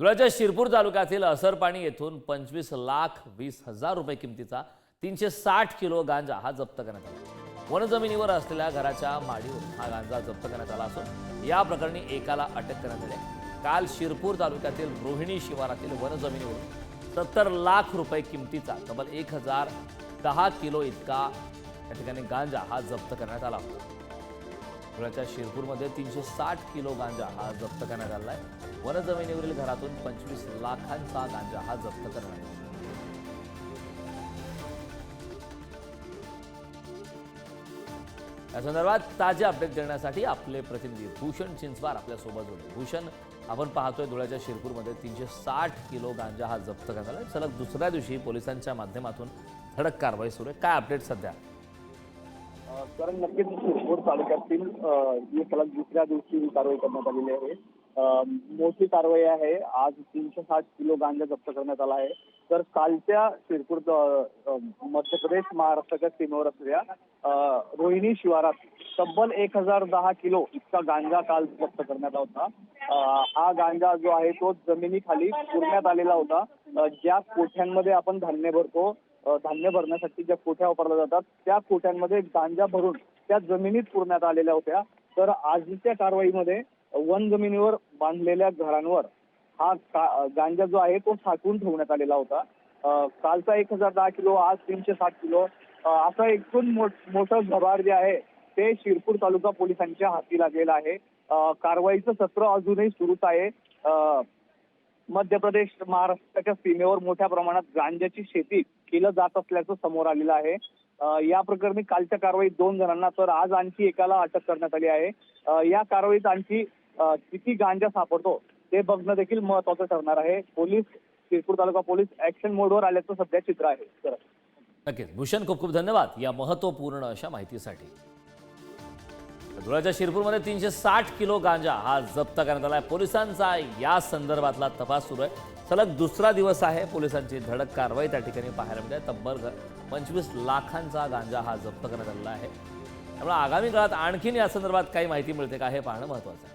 धुळ्याच्या शिरपूर तालुक्यातील असरपाणी येथून पंचवीस लाख वीस हजार रुपये किमतीचा तीनशे साठ किलो गांजा हा जप्त करण्यात आला. वनजमिनीवर असलेल्या घराच्या माडीवर हा गांजा जप्त करण्यात आला असून या प्रकरणी एकाला अटक करण्यात आली आहे. काल शिरपूर तालुक्यातील रोहिणी शिवारातील वनजमिनीवरून सत्तर लाख रुपये किमतीचा तब्बल एक हजार दहा किलो इतका या ठिकाणी गांजा हा जप्त करण्यात आला. होता धुळ्याच्या शिरपूरमध्ये तीनशे साठ किलो गांजा हा जप्त करण्यात आला आहे. वनजमिनीवरील घरातून पंचवीस लाखांचा गांजा हा जप्त करण्यात आला. या संदर्भात ताजे अपडेट देण्यासाठी आपले प्रतिनिधी भूषण चिंचवार आपल्यासोबत जोडले भूषण आपण पाहतोय धुळ्याच्या शिरपूरमध्ये तीनशे साठ किलो गांजा हा जप्त करण्यात आला. सलग दुसऱ्या दिवशी पोलिसांच्या माध्यमातून धडक कारवाई सुरू आहे. काय अपडेट सध्या? कारण नक्कीच शिरपूर तालुक्यातील सलग दुसऱ्या दिवशी कारवाई करण्यात आलेली आहे. मोठी कारवाई आहे. आज तीनशे साठ किलो गांजा जप्त करण्यात आला आहे. तर कालच्या शिरपूर मध्य प्रदेश महाराष्ट्राच्या सीमेवर असलेल्या रोहिणी शिवारात तब्बल एक हजार दहा किलो इतका गांजा काल जप्त करण्यात आला होता. हा गांजा जो आहे तो जमिनीखाली पुरण्यात आलेला होता. ज्या कोठ्यांमध्ये आपण धान्य भरतो धान्य भरण्यासाठी ज्या कोठ्या वापरल्या जातात त्या कोठ्यांमध्ये गांजा भरून त्या जमिनीत पुरण्यात आलेल्या होत्या. तर आजच्या कारवाईमध्ये वन जमिनीवर बांधलेल्या घरांवर हा गांजा जो आहे तो साठवून ठेवण्यात आलेला होता. कालचा एक हजार दहा किलो आज तीनशे साठ किलो. असा एकूण मोठं जबार जे आहे ते शिरपूर तालुका पोलिसांच्या हाती लागलेलं आहे. कारवाईचं सत्र अजूनही सुरूच आहे. मध्य प्रदेश महाराष्ट्राच्या सीमेवर मोठ्या प्रमाणात गांजाची शेती केलं जात असल्याचं समोर आलेलं आहे. या प्रकरणी कालच्या कारवाईत दोन जणांना तर आज आणखी एकाला अटक करण्यात आली आहे. या कारवाईत आणखी किती गांजा सापडतो ते बघणं देखील महत्वाचं ठरणार आहे. Police Shirpur taluka police action मोडवर आल्याचं सध्या चित्र आहे. नक्कीच. भूषण खूप खूप धन्यवाद या महत्त्वपूर्ण अशा माहितीसाठी. धुळ्याच्या शिरपूरमध्ये तीनशे साठ किलो गांजा हा जप्त करण्यात आला आहे पोलिसांचा या संदर्भातला तपास सुरू आहे. सलग दुसरा दिवस आहे पोलिसांची धडक कारवाई त्या ठिकाणी पाहायला मिळते. तब्बल पंचवीस लाखांचा गांजा हा जप्त करण्यात आलेला आहे. त्यामुळे आगामी काळात आणखीन या संदर्भात काही माहिती मिळते का हे पाहणं महत्त्वाचं आहे.